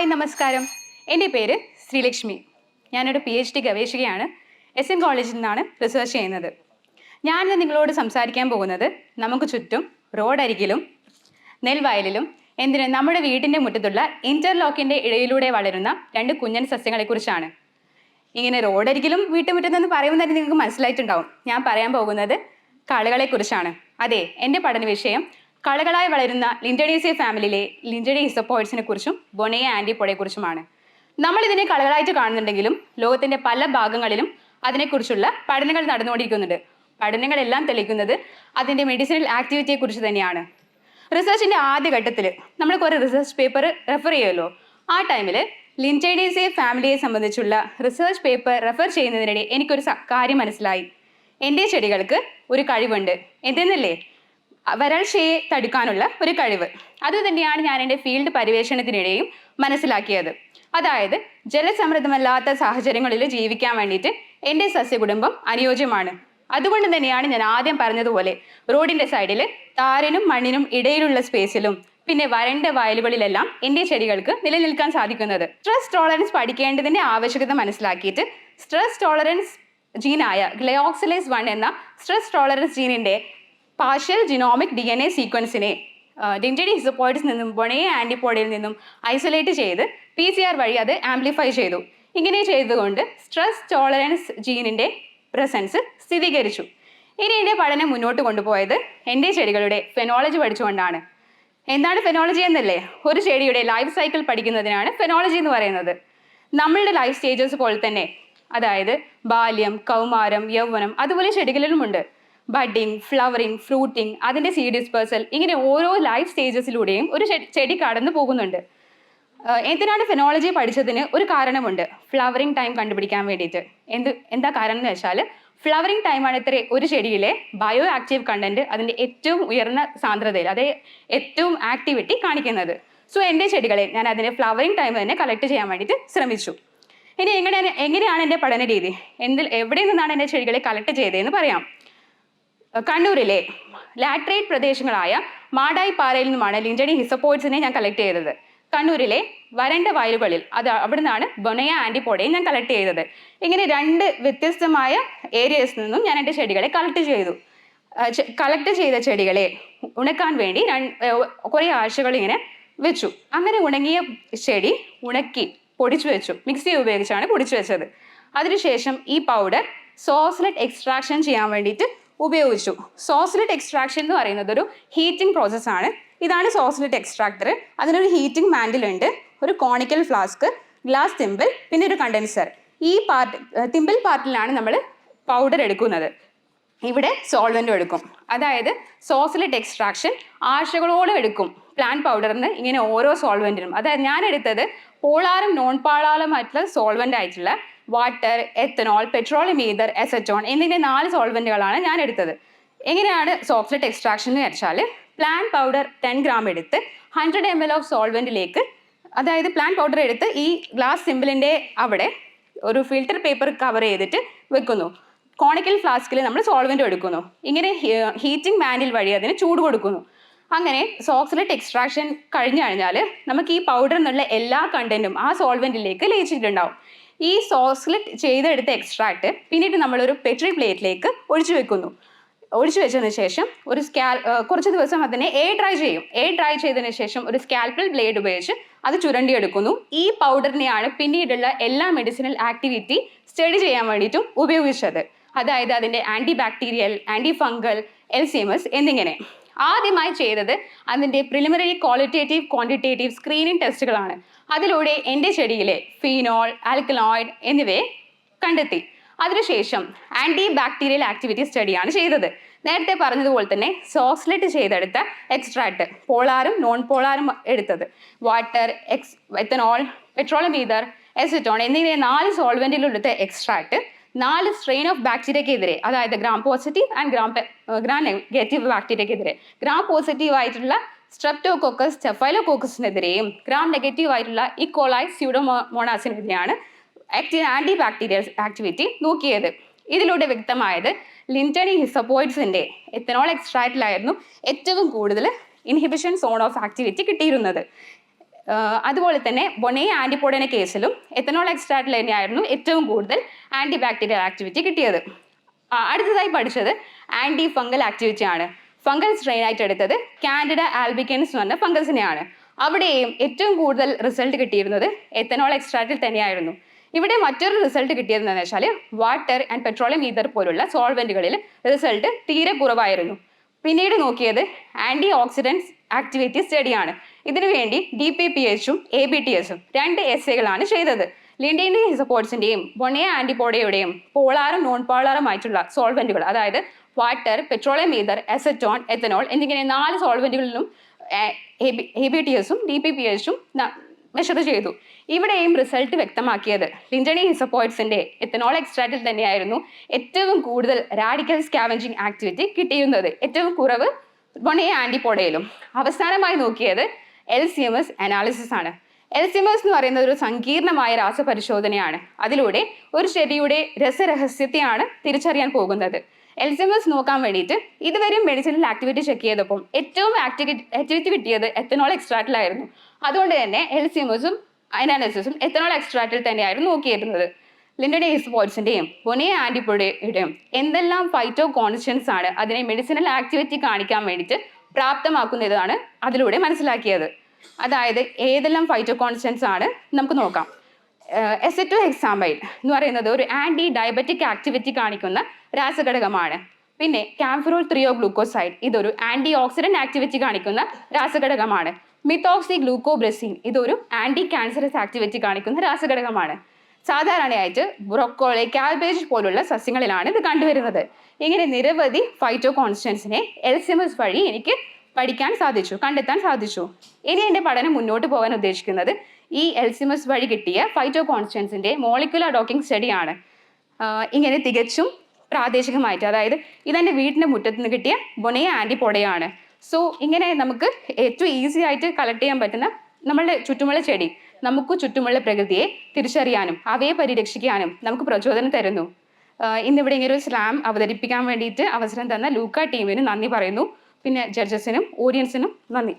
Hi നമസ്കാരം. എന്റെ പേര് ശ്രീലക്ഷ്മി. ഞാനൊരു പി എച്ച് ഡി ഗവേഷകയാണ് എസ് എൻ കോളേജിൽ നിന്നാണ് റിസർച്ച് ചെയ്യുന്നത്. ഞാനിന്ന് നിങ്ങളോട് സംസാരിക്കാൻ പോകുന്നത് നമുക്ക് ചുറ്റും റോഡരികിലും നെൽവയലിലും എന്തിന് നമ്മുടെ വീടിന്റെ മുറ്റത്തുള്ള ഇന്റർലോക്കിന്റെ ഇടയിലൂടെ വളരുന്ന രണ്ട് കുഞ്ഞൻ സസ്യങ്ങളെക്കുറിച്ചാണ്. ഇങ്ങനെ റോഡരികിലും വീട്ടുമുറ്റത്തെന്ന് പറയുമ്പോൾ തന്നെ നിങ്ങൾക്ക് മനസ്സിലായിട്ടുണ്ടാവും. ഞാൻ പറയാൻ പോകുന്നത് കളകളെക്കുറിച്ചാണ്. അതെ എന്റെ പഠന വിഷയം കളകളായി വളരുന്ന ലിൻഡഡീസിയ ഫാമിലിയിലെ ലിൻഡഡി ഹിസപ്പോയിഡ്സിനെ കുറിച്ചും ബൊണയ ആന്റിപ്പോയെ കുറിച്ചുമാണ്. നമ്മൾ ഇതിനെ കളകളായിട്ട് കാണുന്നുണ്ടെങ്കിലും ലോകത്തിന്റെ പല ഭാഗങ്ങളിലും അതിനെക്കുറിച്ചുള്ള പഠനങ്ങൾ നടന്നുകൊണ്ടിരിക്കുന്നുണ്ട്. പഠനങ്ങളെല്ലാം തെളിയിക്കുന്നത് അതിന്റെ മെഡിസിനൽ ആക്ടിവിറ്റിയെക്കുറിച്ച് തന്നെയാണ്. റിസർച്ചിന്റെ ആദ്യഘട്ടത്തിൽ നമ്മൾ കുറേ റിസർച്ച് പേപ്പർ റെഫർ ചെയ്യുമല്ലോ. ആ ടൈമിൽ ലിന്റൈഡീസിയ ഫാമിലിയെ സംബന്ധിച്ചുള്ള റിസർച്ച് പേപ്പർ റെഫർ ചെയ്യുന്നതിനിടെ എനിക്കൊരു കാര്യം മനസ്സിലായി. എന്റെ ചെടികൾക്ക് ഒരു കഴിവുണ്ട്. എന്തെന്നല്ലേ? വരൾച്ചയെ തടുക്കാനുള്ള ഒരു കഴിവ്. അത് തന്നെയാണ് ഞാൻ എന്റെ ഫീൽഡ് പരിവേഷണത്തിനിടെയും മനസ്സിലാക്കിയത്. അതായത് ജലസമൃദ്ധമല്ലാത്ത സാഹചര്യങ്ങളിൽ ജീവിക്കാൻ വേണ്ടിയിട്ട് എന്റെ സസ്യകുടുംബം അനുയോജ്യമാണ്. അതുകൊണ്ട് തന്നെയാണ് ഞാൻ ആദ്യം പറഞ്ഞതുപോലെ റോഡിന്റെ സൈഡിൽ താരനും മണ്ണിനും ഇടയിലുള്ള സ്പേസിലും പിന്നെ വരണ്ട വയലുകളിലെല്ലാം എന്റെ ചെടികൾക്ക് നിലനിൽക്കാൻ സാധിക്കുന്നത്. സ്ട്രെസ് ടോളറൻസ് പഠിക്കേണ്ടതിന്റെ ആവശ്യകത മനസ്സിലാക്കിയിട്ട് സ്ട്രെസ് ടോളറൻസ് ജീനായ ഗ്ലയോക്സിലേസ് വൺ എന്ന stress tolerance ജീനിന്റെ partial genomic D N A സീക്വൻസിനെ ഡിന്റഡി ഹിസപ്പോയിഡ്സ് നിന്നും ബൊണേ ആന്റിപ്പോഡിയിൽ നിന്നും ഐസൊലേറ്റ് ചെയ്ത് പി സി ആർ വഴി അത് ആംപ്ലിഫൈ ചെയ്തു. ഇങ്ങനെ ചെയ്തുകൊണ്ട് സ്ട്രെസ് ടോളറൻസ് ജീനിന്റെ പ്രസൻസ് സ്ഥിരീകരിച്ചു. ഇനി എന്റെ പഠനം മുന്നോട്ട് കൊണ്ടുപോയത് എന്റെ ചെടികളുടെ ഫെനോളജി പഠിച്ചുകൊണ്ടാണ്. എന്താണ് ഫെനോളജി എന്നല്ലേ? ഒരു ചെടിയുടെ ലൈഫ് സൈക്കിൾ പഠിക്കുന്നതിനാണ് ഫെനോളജി എന്ന് പറയുന്നത്. നമ്മളുടെ ലൈഫ് സ്റ്റേജസ് പോലെ തന്നെ അതായത് ബാല്യം കൗമാരം യൗവനം അതുപോലെ ചെടികളിലുമുണ്ട്. ബഡിങ് ഫ്ലവറിങ് ഫ്രൂട്ടിങ് അതിന്റെ സീഡ് ഡിസ്പേഴ്സൽ ഇങ്ങനെ ഓരോ ലൈഫ് സ്റ്റേജസിലൂടെയും ഒരു ചെടി- കടന്നു പോകുന്നുണ്ട്. എന്തിനാണ് ഫെനോളജി പഠിച്ചതിന് ഒരു കാരണമുണ്ട്. ഫ്ലവറിങ് ടൈം കണ്ടുപിടിക്കാൻ വേണ്ടിയിട്ട്. എന്ത് എന്താ കാരണം എന്ന് വെച്ചാൽ ഫ്ലവറിങ് ടൈമാണ് ഇത്ര ഒരു ചെടിയിലെ ബയോ ആക്റ്റീവ് കണ്ടന്റ് അതിന്റെ ഏറ്റവും ഉയർന്ന സാന്ദ്രതയിൽ അതേ ഏറ്റവും ആക്ടിവിറ്റി കാണിക്കുന്നത്. സോ എന്റെ ചെടികളെ ഞാൻ അതിന്റെ ഫ്ലവറിങ് ടൈം തന്നെ കളക്ട് ചെയ്യാൻ വേണ്ടിയിട്ട് ശ്രമിച്ചു. ഇനി എങ്ങനെയാണ് എങ്ങനെയാണ് എന്റെ പഠന രീതി? എന്തിൽ എവിടെ നിന്നാണ് എന്റെ ചെടികളെ കളക്ട് ചെയ്തതെന്ന് പറയാം. കണ്ണൂരിലെ ലാട്രേറ്റ് പ്രദേശങ്ങളായ മാടായി പാറയിൽ നിന്നുമാണ് ലിഞ്ചഡി ഹിസപ്പോയിഡ്സിനെ ഞാൻ കളക്ട് ചെയ്തത്. കണ്ണൂരിലെ വരണ്ട വയലുകളിൽ അത് അവിടെ നിന്നാണ് ബൊണയ ആന്റിപ്പോഡയെ ഞാൻ കളക്ട് ചെയ്തത്. ഇങ്ങനെ രണ്ട് വ്യത്യസ്തമായ ഏരിയസ് നിന്നും ഞാൻ എന്റെ ചെടികളെ കളക്ട് ചെയ്തു. കളക്ട് ചെയ്ത ചെടികളെ ഉണക്കാൻ വേണ്ടി കുറേ ആഴ്ചകൾ ഇങ്ങനെ വെച്ചു. അങ്ങനെ ഉണങ്ങിയ ചെടി ഉണക്കി പൊടിച്ചു വെച്ചു. മിക്സി ഉപയോഗിച്ചാണ് പൊടിച്ചു വെച്ചത്. അതിനുശേഷം ഈ പൗഡർ സോസ്ലെറ്റ് എക്സ്ട്രാക്ഷൻ ചെയ്യാൻ വേണ്ടിയിട്ട് ഉപയോഗിച്ചു. സോസിലിറ്റ് എക്സ്ട്രാക്ഷൻ എന്ന് പറയുന്നത് ഒരു ഹീറ്റിംഗ് പ്രോസസ് ആണ്. ഇതാണ് സോസിലിറ്റ് എക്സ്ട്രാക്ടർ അതിനൊരു ഹീറ്റിംഗ് മാൻഡിൽ ഉണ്ട്. ഒരു കോണിക്കൽ ഫ്ലാസ്ക് ഗ്ലാസ് തിമ്പിൾ പിന്നെ ഒരു കണ്ടൻസർ ഈ പാർട്ട് തിമ്പിൾ പാർട്ടിലാണ് നമ്മൾ പൗഡർ എടുക്കുന്നത്. ഇവിടെ സോൾവെന്റും എടുക്കും. അതായത് സോസിലിറ്റ് എക്സ്ട്രാക്ഷൻ ആഴ്ചകളോളം എടുക്കും. പ്ലാന്റ് പൗഡറിന് ഇങ്ങനെ ഓരോ സോൾവെന്റിനും അതായത് ഞാൻ എടുത്തത് പോളാറും നോൺ ആയിട്ടുള്ള സോൾവെന്റ് ആയിട്ടുള്ള water ethanol petroleum ether acetone എന്നിങ്ങനെ നാല് സോൾവെന്റുകളാണ് ഞാൻ എടുത്തത്. എങ്ങനെയാണ് സോക്സെറ്റ് എക്സ്ട്രാക്ഷൻ എന്ന് വെച്ചാൽ പ്ലാൻ പൗഡർ ടെൻ ഗ്രാം എടുത്ത് ഹൺഡ്രഡ് എം എൽ ഓഫ് സോൾവെന്റിലേക്ക് അതായത് പ്ലാൻ പൗഡർ എടുത്ത് ഈ ഗ്ലാസ് സിമ്പിളിന്റെ അവിടെ ഒരു ഫിൽറ്റർ പേപ്പർ കവർ ചെയ്തിട്ട് വെക്കുന്നു. കോണിക്കൽ ഫ്ലാസ്കിൽ നമ്മൾ സോൾവെന്റ് എടുക്കുന്നു. ഇങ്ങനെ ഹീറ്റിംഗ് മാൻഡിൽ വഴി അതിന് ചൂട് കൊടുക്കുന്നു. അങ്ങനെ സോക്സിലേറ്റ് എക്സ്ട്രാക്ഷൻ കഴിഞ്ഞു കഴിഞ്ഞാൽ നമുക്ക് ഈ പൗഡർ എന്നുള്ള എല്ലാ കണ്ടന്റും ആ സോൾവെന്റിലേക്ക് ലയിച്ചിട്ടുണ്ടാവും. ഈ സോക്സിലെറ്റ് ചെയ്തെടുത്ത എക്സ്ട്രാക്ട് പിന്നീട് നമ്മളൊരു പെട്രി പ്ലേറ്റിലേക്ക് ഒഴിച്ചു വെക്കുന്നു. ഒഴിച്ചു വെച്ചതിന് ശേഷം ഒരു സ്കാൽ കുറച്ച് ദിവസം അതിനെ എയർ ഡ്രൈ ചെയ്യും. എയർ ഡ്രൈ ചെയ്തതിന് ശേഷം ഒരു സ്കാൽപ്പൽ ബ്ലേഡ് ഉപയോഗിച്ച് അത് ചുരണ്ടിയെടുക്കുന്നു. ഈ പൗഡറിനെയാണ് പിന്നീടുള്ള എല്ലാ മെഡിസിനൽ ആക്ടിവിറ്റി സ്റ്റഡി ചെയ്യാൻ വേണ്ടിയിട്ടും ഉപയോഗിച്ചത്. അതായത് അതിന്റെ ആന്റി ബാക്ടീരിയൽ ആന്റി ഫംഗൽ എൽസിയമസ് എന്നിങ്ങനെ. ആദ്യമായി ചെയ്തത് അതിന്റെ പ്രിലിമിനറി ക്വാളിറ്റേറ്റീവ് ക്വാണ്ടിറ്റേറ്റീവ് സ്ക്രീനിങ് ടെസ്റ്റുകളാണ് അതിലൂടെ എന്റെ ചെടിയിലെ ഫീനോൾ ആൽക്കലോയിഡ് എന്നിവയെ കണ്ടെത്തി. അതിനുശേഷം ആന്റി ബാക്ടീരിയൽ ആക്ടിവിറ്റി സ്റ്റഡിയാണ് ചെയ്തത്. നേരത്തെ പറഞ്ഞതുപോലെ തന്നെ സോസ്ലെറ്റ് ചെയ്തെടുത്ത എക്സ്ട്രാക്ട് പോളാറും നോൺ പോളാറും എടുത്തത്. വാട്ടർ എക്സ് എത്തനോൾ പെട്രോളിയം ഈതർ എസിറ്റോൺ എന്നിങ്ങനെ നാല് സോൾവെന്റിലെടുത്ത എക്സ്ട്രാക്ട് നാല് സ്ട്രെയിൻ ഓഫ് ബാക്ടീരിയക്കെതിരെ അതായത് gram positive and gram gram negative ബാക്ടീരിയക്കെതിരെ gram positive ആയിട്ടുള്ള സ്ട്രെപ്റ്റോകോക്കസ് സ്റ്റെഫൈലോകോക്കസിനെതിരെയും ഗ്രാം നെഗറ്റീവ് ആയിട്ടുള്ള ഇക്കോളായി സ്യൂഡോമോണാസിനെതിരെയാണ് ആക്റ്റീവ് ആന്റി ബാക്ടീരിയൽ ആക്ടിവിറ്റി നോക്കിയത്. ഇതിലൂടെ വ്യക്തമായത് ലിന്റണി ഹിസപ്പോയിഡ്സിന്റെ എത്തനോൾ എക്സ്ട്രാക്റ്റിലായിരുന്നു ഏറ്റവും കൂടുതൽ ഇൻഹിബിഷൻ സോൺ ഓഫ് ആക്ടിവിറ്റി കിട്ടിയിരുന്നത്. അതുപോലെ തന്നെ ബൊണേ ആന്റിപോഡന കേസിലും എത്തനോൾ എക്സ്ട്രാറ്റിൽ തന്നെയായിരുന്നു ഏറ്റവും കൂടുതൽ ആന്റി ബാക്ടീരിയൽ ആക്ടിവിറ്റി കിട്ടിയത് അടുത്തതായി പഠിച്ചത് ആന്റി ഫംഗൽ ആക്ടിവിറ്റി ആണ്. ഫംഗൽ സ്ട്രെയിൻ ആയിട്ട് എടുത്തത് കാൻഡിഡ ആൽബിക്കൻസ് എന്ന് പറഞ്ഞ ഫംഗസിനെയാണ് അവിടെയും ഏറ്റവും കൂടുതൽ റിസൾട്ട് കിട്ടിയിരുന്നത് എത്തനോൾ എക്സ്ട്രാറ്റിൽ തന്നെയായിരുന്നു. ഇവിടെ മറ്റൊരു റിസൾട്ട് കിട്ടിയതെന്ന് വെച്ചാൽ വാട്ടർ ആൻഡ് പെട്രോളിയം ഈതർ പോലുള്ള സോൾവെന്റുകളിൽ റിസൾട്ട് തീരെ കുറവായിരുന്നു. പിന്നീട് നോക്കിയത് ആന്റി ഓക്സിഡൻസ് ആക്ടിവിറ്റി സ്റ്റഡിയാണ് ഇതിനു വേണ്ടി ഡി പി പി എച്ചും എ ബി ടി എസും രണ്ട് എസ് എകളാണ് ചെയ്തത്. ലിൻഡിന്റെ സപ്പോർട്സിന്റെയും ബൊണയ ആന്റിബോഡിയുടെയും പോളാറും നോൺ പോളാറുമായിട്ടുള്ള സോൾവെന്റുകൾ അതായത് water petroleum ether acetone ethanol എന്നിങ്ങനെ നാല് സോൾവെന്റുകളിലും എ ബി ടി എസും ഡി പി പി എച്ചും മെഷർ ചെയ്തു. ഇവിടെയും റിസൾട്ട് വ്യക്തമാക്കിയത് ലിഞ്ചണി ഹിസപ്പോയിഡ്സിന്റെ എത്തനോൾ എക്സ്ട്രാറ്റിൽ തന്നെയായിരുന്നു ഏറ്റവും കൂടുതൽ റാഡിക്കൽ സ്കാവഞ്ചിങ് ആക്ടിവിറ്റി കിട്ടിയിരുന്നത്. ഏറ്റവും കുറവ് ബൊണയ ആന്റിപോഡയിലും അവസാനമായി നോക്കിയത് L C M S analysis ആണ്. എൽ സി എം എസ് എന്ന് പറയുന്നത് ഒരു സങ്കീർണമായ രാസപരിശോധനയാണ്. അതിലൂടെ ഒരു ചെടിയുടെ രസരഹസ്യത്തെയാണ് തിരിച്ചറിയാൻ പോകുന്നത്. എൽ സി എം എസ് നോക്കാൻ വേണ്ടിയിട്ട് ഇതുവരെയും മെഡിസിനിൽ ആക്ടിവിറ്റി ചെക്ക് ചെയ്തപ്പോൾ ഏറ്റവും ആക്ടിവിറ്റി കിട്ടിയത് എത്തനോൾ എക്സ്ട്രാക്റ്റിലായിരുന്നു അതുകൊണ്ട് തന്നെ എൽ സി എം എസും അനാലിസിസും എത്തനോൾ എക്സ്ട്രാക്റ്റിൽ തന്നെയായിരുന്നു നോക്കിയിരുന്നത്. ലിൻഡഡെ സ്പോർട്സിന്റെയും ബൊനിയ ആന്റിബോഡിയുടെയും എന്തെല്ലാം ഫൈറ്റോ കോൺസ്റ്റൻസ് ആണ് അതിനെ മെഡിസിനൽ ആക്ടിവിറ്റി കാണിക്കാൻ വേണ്ടിയിട്ട് പ്രാപ്തമാക്കുന്നതാണ് അതിലൂടെ മനസ്സിലാക്കിയത്. അതായത് ഏതെല്ലാം ഫൈറ്റോ കോൺസ്റ്റൻസ് ആണ് നമുക്ക് നോക്കാം. എസ് ടു ഹെക്സാമൈൽ എന്ന് പറയുന്നത് ഒരു ആന്റി ഡയബറ്റിക് ആക്ടിവിറ്റി കാണിക്കുന്ന രാസഘടകമാണ്. പിന്നെ കാംഫിറോൾ ത്രിയോ ഗ്ലൂക്കോസൈഡ് ഇതൊരു ആന്റി ഓക്സിഡന്റ് ആക്ടിവിറ്റി കാണിക്കുന്ന രാസഘടകമാണ്. മിത്തോക്സി ഗ്ലൂക്കോബ്രസീൻ ഇതൊരു ആന്റി ക്യാൻസറസ് ആക്ടിവിറ്റി കാണിക്കുന്ന രാസഘടകമാണ്. സാധാരണയായിട്ട് ബ്രൊക്കോളി കാൽബേജ് പോലുള്ള സസ്യങ്ങളിലാണ് ഇത് കണ്ടുവരുന്നത്. ഇങ്ങനെ നിരവധി ഫൈറ്റോ കോൺസ്റ്റൻസിനെ എൽ സി എം എസ് വഴി എനിക്ക് പഠിക്കാൻ സാധിച്ചു കണ്ടെത്താൻ സാധിച്ചു. ഇനി എന്റെ പഠനം മുന്നോട്ട് പോകാൻ ഉദ്ദേശിക്കുന്നത് ഈ എൽ സി എം എസ് വഴി കിട്ടിയ ഫൈറ്റോ കോൺസ്റ്റൻസിന്റെ മോളിക്കുലർ ഡോക്കിംഗ് സ്റ്റഡിയാണ് ഇങ്ങനെ തികച്ചും പ്രാദേശികമായിട്ട് അതായത് ഇതെന്റെ വീടിന്റെ മുറ്റത്ത് നിന്ന് കിട്ടിയ ബൊണയ ആന്റിപോഡയാണ് സോ ഇങ്ങനെ നമുക്ക് ഏറ്റവും ഈസി ആയിട്ട് കളക്ട് ചെയ്യാൻ പറ്റുന്ന നമ്മളുടെ ചുറ്റുമുള്ള ചെടി നമുക്ക് ചുറ്റുമുള്ള പ്രകൃതിയെ തിരിച്ചറിയാനും അവയെ പരിരക്ഷിക്കാനും നമുക്ക് പ്രചോദനം തരുന്നു. ഇന്നിവിടെ ഇങ്ങനെ ഒരു സ്ലാം അവതരിപ്പിക്കാൻ വേണ്ടിയിട്ട് അവസരം തന്ന ലൂക്ക ടീമിന് നന്ദി പറയുന്നു. പിന്നെ ജഡ്ജസിനും ഓഡിയൻസിനും നന്ദി.